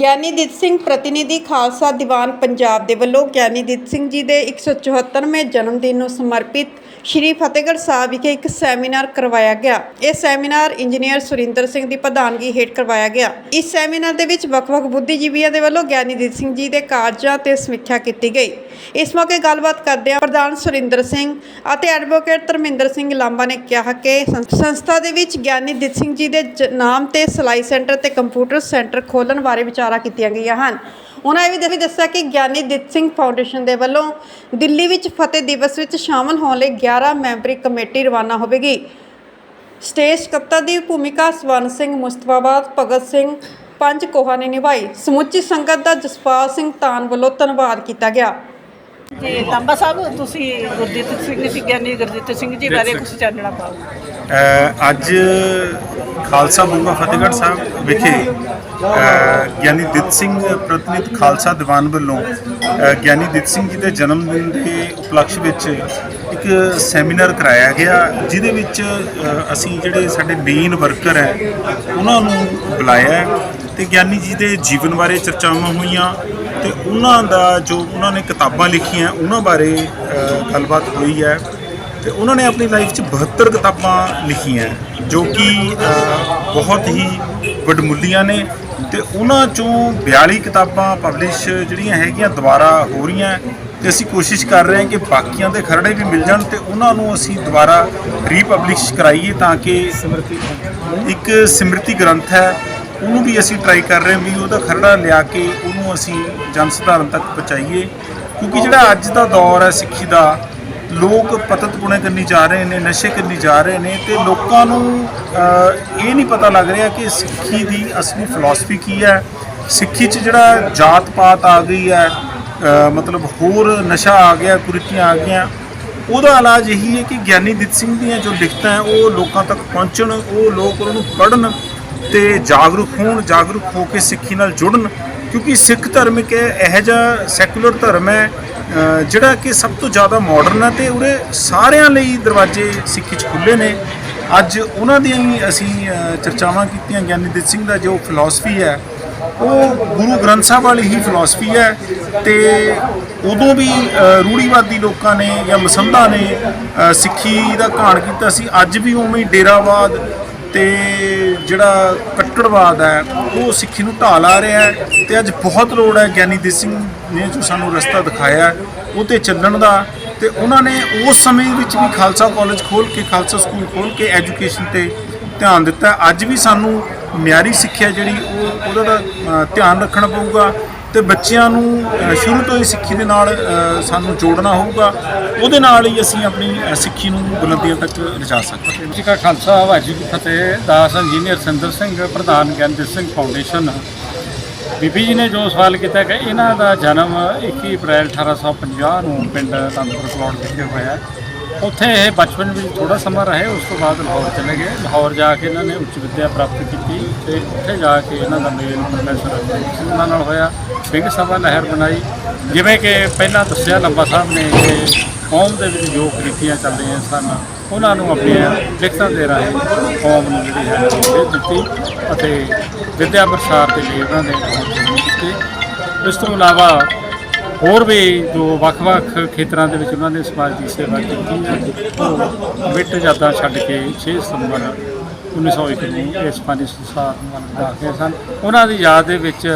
ਗਿਆਨੀ ਸਿੰਘ ਪ੍ਰਤੀਨਿਧੀ ਖਾਲਸਾ ਦੀਵਾਨ ਪੰਜਾਬ ਦੇ ਵੱਲੋਂ ਗਿਆਨੀ ਸਿੰਘ ਜੀ ਦੇ 174ਵੇਂ ਜਨਮ ਦਿਨ ਨੂੰ ਸਮਰਪਿਤ ਸ਼੍ਰੀ ਫਤਿਹਗੜ੍ਹ ਸਾਹਿਬ ਵਿਖੇ ਇੱਕ ਸੈਮੀਨਾਰ ਕਰਵਾਇਆ ਗਿਆ। ਇਹ ਸੈਮੀਨਾਰ ਇੰਜੀਨੀਅਰ ਸੁਰਿੰਦਰ ਸਿੰਘ ਦੀ ਪ੍ਰਧਾਨਗੀ ਹੇਠ ਕਰਵਾਇਆ ਗਿਆ। ਇਸ ਸੈਮੀਨਾਰ ਦੇ ਵਿੱਚ ਵੱਖ-ਵੱਖ ਬੁੱਧੀਜੀਵੀਆਂ ਦੇ ਵੱਲੋਂ ਗਿਆਨੀ ਸਿੰਘ ਜੀ ਦੇ ਕਾਰਜਾਂ ਤੇ ਸਮੀਖਿਆ ਕੀਤੀ ਗਈ। ਇਸ ਮੌਕੇ ਗੱਲਬਾਤ ਕਰਦਿਆਂ ਪ੍ਰਧਾਨ ਸੁਰਿੰਦਰ ਸਿੰਘ ਅਤੇ ਐਡਵੋਕੇਟ ਧਰਮਿੰਦਰ ਸਿੰਘ ਲਾਂਬਾ ਨੇ ਕਿਹਾ ਕਿ ਸੰਸਥਾ ਦੇ ਵਿੱਚ ਗਿਆਨੀ ਦਿੱਤ ਸਿੰਘ ਜੀ ਦੇ ਜ- ਨਾਮ ਤੇ ਸਿਲਾਈ ਸੈਂਟਰ ਤੇ ਕੰਪਿਊਟਰ ਸੈਂਟਰ ਖੋਲ੍ਹਣ ਬਾਰੇ ਵਿਚਾਰ ਕੀਤੀਆਂ ਗਈਆਂ ਹਨ। ਉਹਨਾਂ ਇਹ ਵੀ ਦੱਸ- ਦੱਸਿਆ ਕਿ ਗਿਆਨੀ ਦਿੱਤ ਸਿੰਘ ਫਾਊਂਡੇਸ਼ਨ ਦੇ ਵੱਲੋਂ ਦਿੱਲੀ ਵਿੱਚ ਫਤਿਹ ਦਿਵਸ ਵਿੱਚ ਸ਼ਾਮਲ ਹੋਣ ਲਈ 11 ਮੈਂਬਰੀ ਕਮੇਟੀ ਰਵਾਨਾ ਹੋਵੇਗੀ। ਸਟੇਜ ਕਪਤਾਨ ਦੀ ਭੂਮਿਕਾ ਸਵਰਨ ਸਿੰਘ ਮੁਸਤਫਾਬਾਦ ਭਗਤ ਸਿੰਘ ਪੰਜ ਕੋਹਾ ਨੇ ਨਿਭਾਈ। ਸਮੁੱਚੀ ਸੰਗਤ ਦਾ ਜਸਪਾਲ ਸਿੰਘ ਤਾਨ ਵੱਲੋਂ ਧੰਨਵਾਦ ਕੀਤਾ ਗਿਆ। ਜੀ ਤਾਂਬਾ ਸਾਹਿਬ ਤੁਸੀਂ ਗੁਰਦੀਪ ਸਿੰਘ ਜੀ ਗਿਆਨੀ ਗੁਰਦੀਪ ਸਿੰਘ ਜੀ ਬਾਰੇ ਕੁਝ ਜਾਣਨਾ ਪਾਓ। ਅ, ਅੱਜ ਖਾਲਸਾ ਬੁੰਗਾ ਫਤਿਹਗੜ੍ਹ ਸਾਹਿਬ ਵਿਖੇ ਗਿਆਨੀ ਦਿੱਤ ਸਿੰਘ ਪ੍ਰਤੀਨਿਧ ਖਾਲਸਾ ਦੀਵਾਨ ਵੱਲੋਂ ਗਿਆਨੀ ਦਿੱਤ ਸਿੰਘ ਜੀ ਦੇ ਜਨਮ ਦਿਨ ਦੇ ਉਪਲਕਸ਼ ਵਿੱਚ ਇੱਕ ਸੈਮੀਨਾਰ ਕਰਾਇਆ ਗਿਆ, ਜਿਹਦੇ ਵਿੱਚ ਅਸੀਂ ਜਿਹੜੇ ਸਾਡੇ ਮੇਨ ਵਰਕਰ ਹੈ, ਉਹਨਾਂ ਨੂੰ ਬੁਲਾਇਆ ਹੈ ਤੇ ਗਿਆਨੀ ਜੀ ਦੇ ਜੀਵਨ ਬਾਰੇ ਚਰਚਾਵਾਂ ਹੋਈਆਂ ਤੇ ਉਹਨਾਂ ਦਾ ਜੋ ਉਹਨਾਂ ਨੇ ਕਿਤਾਬਾਂ ਲਿਖੀਆਂ, ਉਹਨਾਂ ਬਾਰੇ ਗੱਲਬਾਤ ਹੋਈ ਹੈ ਤੇ ਉਹਨਾਂ ਨੇ ਆਪਣੀ ਲਾਈਫ 'ਚ 72 ਕਿਤਾਬਾਂ ਲਿਖੀਆਂ, ਜੋ ਕਿ ਬਹੁਤ ਹੀ ਵਡਮੁੱਲੀਆਂ ਨੇ ਤੇ ਉਹਨਾਂ ਚੋਂ 42 ਕਿਤਾਬਾਂ ਪਬਲਿਸ਼ ਜਿਹੜੀਆਂ ਹੈਗੀਆਂ ਦੁਬਾਰਾ ਹੋ ਰਹੀਆਂ ਤੇ ਅਸੀਂ ਕੋਸ਼ਿਸ਼ ਕਰ ਰਹੇ ਹਾਂ ਕਿ ਬਾਕੀਆਂ ਦੇ ਖਰੜੇ ਵੀ ਮਿਲ ਜਾਣ ਤੇ ਉਹਨਾਂ ਨੂੰ ਅਸੀਂ ਦੁਬਾਰਾ ਰੀਪਬਲਿਸ਼ ਕਰਾਈਏ ਤਾਂ ਕਿ ਇੱਕ ਸਿਮਰਤੀ ਗ੍ਰੰਥ ਹੈ ਉਹਨੂੰ ਵੀ ਅਸੀਂ ਟਰਾਈ ਕਰ ਰਹੇ ਹਾਂ ਵੀ ਉਹਦਾ ਖਰੜਾ ਲਿਆ ਕੇ ਉਹਨੂੰ ਅਸੀਂ ਜਨ ਸਧਾਰਨ ਤੱਕ ਪਹੁੰਚਾਈਏ। ਕਿਉਂਕਿ ਜਿਹੜਾ ਅੱਜ ਦਾ ਦੌਰ ਹੈ ਸਿੱਖੀ ਦਾ ਲੋਕ ਪਤਤ ਪੁਣੇ ਕਰਨੀ ਜਾ ਰਹੇ ਨੇ, ਨਸ਼ੇ ਕਰਨੀ ਜਾ ਰਹੇ ਨੇ ਤੇ ਲੋਕਾਂ ਨੂੰ ਇਹ ਨਹੀਂ ਪਤਾ ਲੱਗ ਰਿਹਾ ਕਿ ਸਿੱਖੀ ਦੀ ਅਸਲੀ ਫਿਲਾਸਫੀ ਕੀ ਹੈ। ਸਿੱਖੀ 'ਚ ਜਿਹੜਾ ਜਾਤ ਪਾਤ ਆ ਗਈ ਹੈ ਮਤਲਬ ਹੋਰ ਨਸ਼ਾ ਆ ਗਿਆ, ਕੁਰੀਤੀਆਂ ਆ ਗਈਆਂ, ਉਹਦਾ ਇਲਾਜ ਇਹੀ ਹੈ ਕਿ ਗਿਆਨੀ ਦਿੱਤ ਸਿੰਘ ਦੀਆਂ ਜੋ ਲਿਖਤਾਂ ਹੈ, ਉਹ ਲੋਕਾਂ ਤੱਕ ਪਹੁੰਚਣ, ਉਹ ਲੋਕ ਉਹਨਾਂ ਨੂੰ ਪੜ੍ਹਨ ਤੇ ਜਾਗਰੂਕ ਹੋਣ, ਜਾਗਰੂਕ ਹੋ ਕੇ ਸਿੱਖੀ ਨਾਲ ਜੁੜਨ, ਕਿਉਂਕਿ ਸਿੱਖ ਧਰਮ ਇੱਕ ਇਹੋ ਜਿਹਾ ਸੈਕੂਲਰ ਧਰਮ ਹੈ ਜਿਹੜਾ ਕਿ ਸਭ ਤੋਂ ਜ਼ਿਆਦਾ ਮਾਡਰਨ ਹੈ ਤੇ ਉਰੇ ਸਾਰਿਆਂ ਲਈ ਦਰਵਾਜ਼ੇ ਸਿੱਖੀ 'ਚ ਖੁੱਲੇ ਨੇ। ਅੱਜ ਉਹਨਾਂ ਦੀਆਂ ਹੀ ਅਸੀਂ ਚਰਚਾਵਾਂ ਕੀਤੀਆਂ। ਗਿਆਨੀਦੀਪ ਸਿੰਘ ਦਾ ਜੋ ਫਿਲਾਸਫੀ ਹੈ, ਉਹ ਗੁਰੂ ਗ੍ਰੰਥ ਸਾਹਿਬ ਵਾਲੀ ਹੀ ਫਿਲਾਸਫੀ ਹੈ ਤੇ ਉਦੋਂ ਵੀ ਰੂੜੀਵਾਦੀ ਲੋਕਾਂ ਨੇ ਜਾਂ ਮਸੰਧਾਂ ਨੇ ਸਿੱਖੀ ਦਾ ਘਾਣ ਕੀਤਾ ਸੀ। ਅੱਜ ਵੀ ਉਵੇਂ ਹੀ ਡੇਰਾਵਾਦ ਤੇ ਜਿਹੜਾ ਕੱਟੜਵਾਦ ਹੈ, ਉਹ ਸਿੱਖੀ ਨੂੰ ਢਾਲ ਆ ਰਿਹਾ ਹੈ ਤੇ ਅੱਜ ਬਹੁਤ ਲੋੜ ਹੈ ਗਿਆਨੀ ਦੇ ਸਿੰਘ ਨੇ ਜੋ ਸਾਨੂੰ ਰਸਤਾ ਦਿਖਾਇਆ ਉਹ ਤੇ ਚੱਲਣ ਦਾ ਤੇ ਉਹਨਾਂ ਨੇ ਉਸ ਸਮੇਂ ਵਿੱਚ ਵੀ ਖਾਲਸਾ ਕਾਲਜ ਖੋਲ ਕੇ, ਖਾਲਸਾ ਸਕੂਲ ਖੋਲ ਕੇ ਐਜੂਕੇਸ਼ਨ ਤੇ ਧਿਆਨ ਦਿੱਤਾ। ਅੱਜ ਵੀ ਸਾਨੂੰ ਮਿਆਰੀ ਸਿੱਖਿਆ ਜਿਹੜੀ ਉਹ ਉਹਦਾ ਦਾ ਧਿਆਨ ਰੱਖਣਾ ਪਊਗਾ ਤੇ ਬੱਚਿਆਂ ਨੂੰ ਸ਼ੁਰੂ ਤੋਂ ਹੀ ਸਿੱਖੀ ਦੇ ਨਾਲ ਸਾਨੂੰ ਜੋੜਨਾ ਹੋਊਗਾ। ਉਹਦੇ ਨਾਲ ਹੀ ਅਸੀਂ ਆਪਣੀ ਸਿੱਖੀ ਨੂੰ ਬੁਲੰਦੀਆਂ ਤੱਕ ਲਿਜਾ ਸਕਦੇ ਹਾਂ। ਜੀ ਕਾ ਖਾਲਸਾ ਵਾਜੀ ਫਤਿਹ। ਦਾਸ ਇੰਜੀਨੀਅਰ ਸਿੰਦਰ ਸਿੰਘ, ਪ੍ਰਧਾਨ ਗਿਆਨਦੀਪ ਸਿੰਘ ਫਾਊਂਡੇਸ਼ਨ। ਬੀਬੀ ਜੀ ਨੇ ਜੋ ਸਵਾਲ ਕੀਤਾ ਕਿ ਇਹਨਾਂ ਦਾ ਜਨਮ 21 ਅਪ੍ਰੈਲ 1850 ਨੂੰ ਪਿੰਡ ਅਨੰਦਪੁਰ ਕਲੋਟ ਵਿਖੇ ਹੋਇਆ ਉੱਥੇ ਇਹ ਬਚਪਨ ਵਿੱਚ ਥੋੜਾ ਸਮਾਂ ਰਹੇ, ਉਸ ਤੋਂ ਬਾਅਦ ਲਾਹੌਰ ਚਲੇ ਗਏ। ਲਾਹੌਰ ਜਾ ਕੇ ਇਹਨਾਂ ਨੇ ਉੱਚ ਵਿੱਦਿਆ ਪ੍ਰਾਪਤ ਕੀਤੀ ਤੇ ਉੱਥੇ ਜਾ ਕੇ ਇਹਨਾਂ ਦਾ ਮੇਲ ਪ੍ਰੋਫੈਸਰ ਅਜੀਤ ਸਿੰਘ ਉਹਨਾਂ ਨਾਲ ਹੋਇਆ, ਸਿੰਘ ਸਭਾ ਲਹਿਰ ਬਣਾਈ। ਜਿਵੇਂ ਕਿ ਪਹਿਲਾਂ ਦੱਸਿਆ, ਲੰਬਾ ਸਾਹਿਬ ਨੇ ਕਿ ਕੌਮ ਦੇ ਵਿੱਚ ਜੋ ਕ੍ਰਿਤੀਆਂ ਚੱਲ ਰਹੀਆਂ ਸਨ ਉਹਨਾਂ ਨੂੰ ਆਪਣੀਆਂ ਲਿਖਤਾਂ ਦੇ ਰਾਹੀਂ ਕੌਮ ਨੂੰ ਜਿਹੜੀ ਹੈ ਸੇਧ ਦਿੱਤੀ ਅਤੇ ਵਿਦਿਆ ਪ੍ਰਸਾਰ ਦੇ ਲਈ ਉਹਨਾਂ ਨੇ ਕੀਤੀ ਇਸ ਤੋਂ ਇਲਾਵਾ ਹੋਰ ਵੀ ਜੋ ਵੱਖ-ਵੱਖ ਖੇਤਰਾਂ ਦੇ ਵਿੱਚ ਉਹਨਾਂ ਨੇ ਸਮਾਜ ਦੀ ਸੇਵਾ ਕੀਤੀ, ਉਹ ਮਿੱਟ ਜਾਤਾਂ ਛੱਡ ਕੇ 6 ਸਤੰਬਰ 1901 ਨੂੰ ਇਸ ਪਾਣੀ ਸੰਸਾਰ ਨੂੰ ਵੰਡਾ ਸਨ। ਉਹਨਾਂ ਦੀ ਯਾਦ ਦੇ ਵਿੱਚ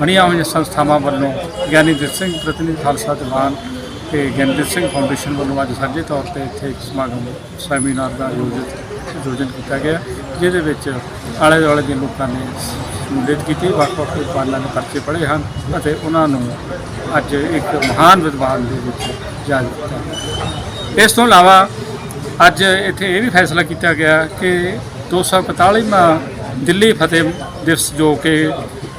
ਬਣੀਆਂ ਹੋਈਆਂ ਸੰਸਥਾਵਾਂ ਵੱਲੋਂ ਗਿਆਨੀ ਦਿੱਤ ਸਿੰਘ ਪ੍ਰਤੀਨਿਧ ਖਾਲਸਾ ਦੀਵਾਨ ਤੇ ਗਿਆਨਦੀਪ ਸਿੰਘ ਫਾਊਂਡੇਸ਼ਨ ਵੱਲੋਂ ਅੱਜ ਸਾਂਝੇ ਤੌਰ ਤੇ ਇੱਥੇ ਇੱਕ ਸਮਾਗਮ, ਸੈਮੀਨਾਰ ਦਾ ਆਯੋਜਿਤ, ਆਯੋਜਨ ਕੀਤਾ ਗਿਆ, ਜਿਹਦੇ ਵਿੱਚ ਆਲੇ ਦੁਆਲੇ ਦੇ ਲੋਕਾਂ ਨੇ ਸ਼ਮੂਲੀਅਤ ਕੀਤੀ, ਵੱਖ-ਵੱਖ ਵਿਦਵਾਨਾਂ ਨੇ ਪਰਚੇ ਪੜ੍ਹੇ ਹਨ ਅਤੇ ਉਹਨਾਂ ਨੂੰ ਅੱਜ ਇੱਕ ਮਹਾਨ ਵਿਦਵਾਨ ਦੇ ਵਿੱਚ ਯਾਦ ਕੀਤਾ ਇਸ ਤੋਂ ਇਲਾਵਾ ਅੱਜ ਇੱਥੇ ਇਹ ਵੀ ਫੈਸਲਾ ਕੀਤਾ ਗਿਆ ਕਿ 245ਵਾਂ ਦਿੱਲੀ ਫਤਿਹ ਦਿਵਸ ਜੋ ਕਿ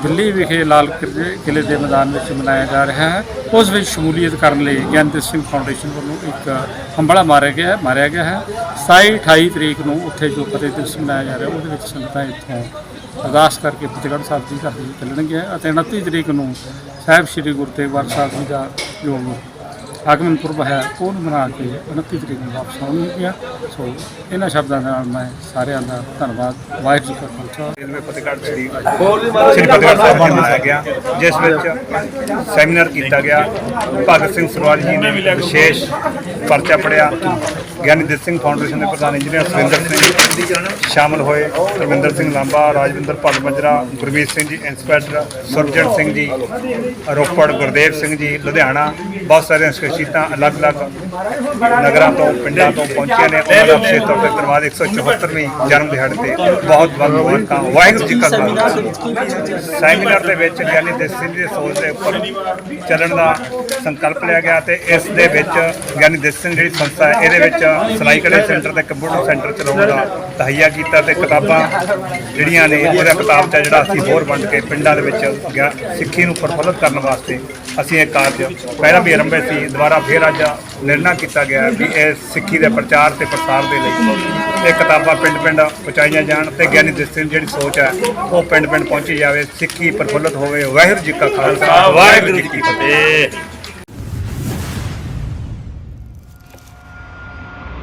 ਦਿੱਲੀ ਵਿਖੇ ਲਾਲ ਕਿਲੇ ਕਿਲੇ ਦੇ ਮੈਦਾਨ ਵਿੱਚ ਮਨਾਇਆ ਜਾ ਰਿਹਾ ਹੈ। ਉਸ ਵਿੱਚ ਸ਼ਮੂਲੀਅਤ ਕਰਨ ਲਈ ਗਿਆਨਦੀਪ ਸਿੰਘ ਫਾਊਂਡੇਸ਼ਨ ਵੱਲੋਂ ਇੱਕ ਹੰਬਲਾ ਮਾਰਿਆ ਗਿਆ ਮਾਰਿਆ ਗਿਆ ਹੈ। 27 28 ਤਰੀਕ ਨੂੰ ਉੱਥੇ ਜੋ ਫਤਿਹ ਦਿਵਸ ਮਨਾਇਆ ਜਾ ਰਿਹਾ, ਉਹਦੇ ਵਿੱਚ ਸੰਗਤਾਂ ਇੱਥੋਂ ਅਰਦਾਸ ਕਰਕੇ ਫਤਿਹਗੜ੍ਹ ਸਾਹਿਬ ਜੀ ਘਰ ਚੱਲਣਗੇ ਅਤੇ 29 ਤਰੀਕ ਨੂੰ ਸਾਹਿਬ ਸ੍ਰੀ ਗੁਰੂ ਤੇਗ ਬਹਾਦਰ ਸਾਹਿਬ ਜੀ ਦਾ ਜੋ ਆਗਮਨ ਪੁਰਬ ਹੈ ਉਹਨੂੰ ਮਨਾ ਕੇ 29 ਤਰੀਕ ਨੂੰ ਵਾਪਸ ਆਉਣਗੀਆਂ ਸੋ ਇਹਨਾਂ ਸ਼ਬਦਾਂ ਨਾਲ ਮੈਂ ਸਾਰਿਆਂ ਦਾ ਧੰਨਵਾਦ। ਵਾਹਿਗੁਰੂ ਜੀ ਕਾ ਖਾਲਸਾ। ਰੇਲਵੇ ਫਤਿਹਗੜ੍ਹ ਸ੍ਰੀ ਸ੍ਰੀ ਫਤਿਹਗੜ੍ਹ ਸਾਹਿਬ ਮਨਾਇਆ ਗਿਆ ਜਿਸ ਵਿੱਚ ਸੈਮੀਨਾਰ ਕੀਤਾ ਗਿਆ। ਭਗਤ ਸਿੰਘ ਸਰਵਾਜ ਜੀ ਨੇ ਵਿਸ਼ੇਸ਼ ਪਰਚਾ ਪੜਿਆ। ਗਿਆਨੀ ਦਿੱਤ ਸਿੰਘ ਫਾਊਂਡੇਸ਼ਨ ਦੇ ਪ੍ਰਧਾਨ ਇੰਜੀਨੀਅਰ ਸੁਰਿੰਦਰ ਸਿੰਘ ਸ਼ਾਮਲ ਹੋਏ। ਰਵਿੰਦਰ ਸਿੰਘ ਲਾਂਬਾ, ਰਾਜਵਿੰਦਰ ਭੱਟ ਮਜਰਾ, ਗੁਰਮੀਤ ਸਿੰਘ ਜੀ, ਇੰਸਪੈਕਟਰ ਸੁਰਜਣ ਸਿੰਘ ਜੀ, ਰੋਪੜ, ਗੁਰਦੇਵ ਸਿੰਘ ਜੀ, ਲੁਧਿਆਣਾ। ਬਹੁਤ ਸਾਰੀਆਂ ਸ਼ਖਸੀਅਤਾਂ ਅਲੱਗ-ਅਲੱਗ ਨਗਰਾਂ ਤੋਂ, ਪਿੰਡਾਂ ਤੋਂ ਪਹੁੰਚੀਆਂ ਨੇ। ਉਹਨਾਂ ਦਾ ਵਿਸ਼ੇਸ਼ ਤੌਰ ਤੇ ਧੰਨਵਾਦ। 174ਵੀਂ ਜਨਮ ਦਿਹਾੜੇ ਤੇ ਬਹੁਤ ਬਹੁਤ ਮੁਬਾਰਕਾਂ। ਵਾਹਿਗੁਰੂ ਜੀ ਕਾ ਖਾਲਸਾ। ਸੈਮੀਨਾਰ ਦੇ ਵਿੱਚ ਗਿਆਨੀ ਦਿੱਤ ਸਿੰਘ ਦੀ ਸੋਚ ਦੇ ਉੱਪਰ ਚੱਲਣ ਦਾ ਸੰਕਲਪ ਲਿਆ ਗਿਆ ਤੇ ਇਸ ਦੇ ਵਿੱਚ ਗਿਆਨੀ ਦੇਸ ਸਿੰਘ ਜਿਹੜੀ ਸੰਸਥਾ ਹੈ, ਇਹਦੇ ਵਿੱਚ ਸਿਲਾਈ ਕਲੇ ਸੈਂਟਰ ਤੇ ਕੰਪਿਊਟਰ ਸੈਂਟਰ ਚਲਾਉਣ ਦਾ ਤਹਈਆ ਕੀਤਾ ਤੇ ਕਿਤਾਬਾਂ ਜਿਹੜੀਆਂ ਨੇ, ਉਹਦਾ ਕਿਤਾਬ ਚ ਜਿਹੜਾ ਅਸੀਂ ਹੋਰ ਵੰਡ ਕੇ ਪਿੰਡਾਂ ਦੇ ਵਿੱਚ ਗਿਆ- ਸਿੱਖੀ ਨੂੰ ਪ੍ਰਫੁੱਲਤ ਕਰਨ ਵਾਸਤੇ ਅਸੀਂ ਇਹ ਕਾਰਜ ਪਹਿਲਾਂ ਵੀ ਆਰੰਭੇ ਸੀ, ਦੁਬਾਰਾ ਫਿਰ ਅੱਜ ਨਿਰਣਾ ਕੀਤਾ ਗਿਆ ਵੀ ਇਹ ਸਿੱਖੀ ਦੇ ਪ੍ਰਚਾਰ ਤੇ ਪ੍ਰਸਾਰ ਦੇ ਲਈ ਇਹ ਕਿਤਾਬਾਂ ਪਿੰਡ-ਪਿੰਡ ਪਹੁੰਚਾਈਆਂ ਜਾਣ ਤੇ ਗਿਆਨੀ ਦਿਸ ਦੀ ਜਿਹੜੀ ਸੋਚ ਹੈ, ਉਹ ਪਿੰਡ-ਪਿੰਡ ਪਹੁੰਚੀ ਜਾਵੇ, ਸਿੱਖੀ ਪ੍ਰਫੁੱਲਤ ਹੋਵੇ। ਵਾਹਿਗੁਰੂ ਜੀ ਕਾ ਖਾਲਸਾ, ਵਾਹਿਗੁਰੂ ਜੀ ਕੀ ਫਤਿਹ।